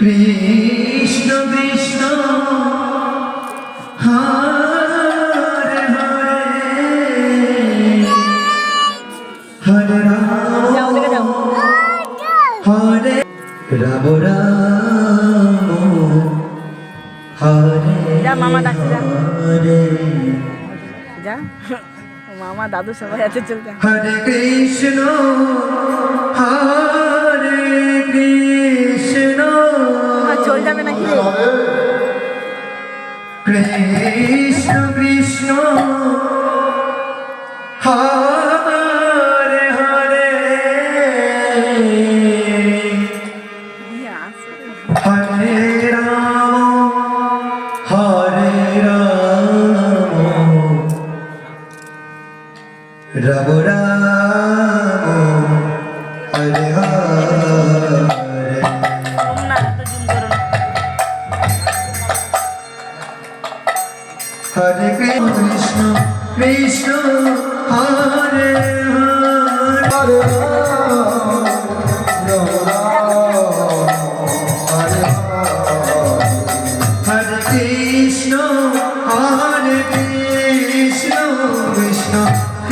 কৃষ্ণ কৃষ্ণ হরে হরে। হরে রাম হরে রাম রাম হরে যা মামা ডাকছে যা। মামা দাদু সবাই আছে চলতে হরে কৃষ্ণ হরে কৃষ্ণ। চল যাবে নাকি কৃষ্ণ কৃষ্ণ। রাম রাম হরে হরে হরে কৃষ্ণ কৃষ্ণ হরে হরে হরে কৃষ্ণ হরে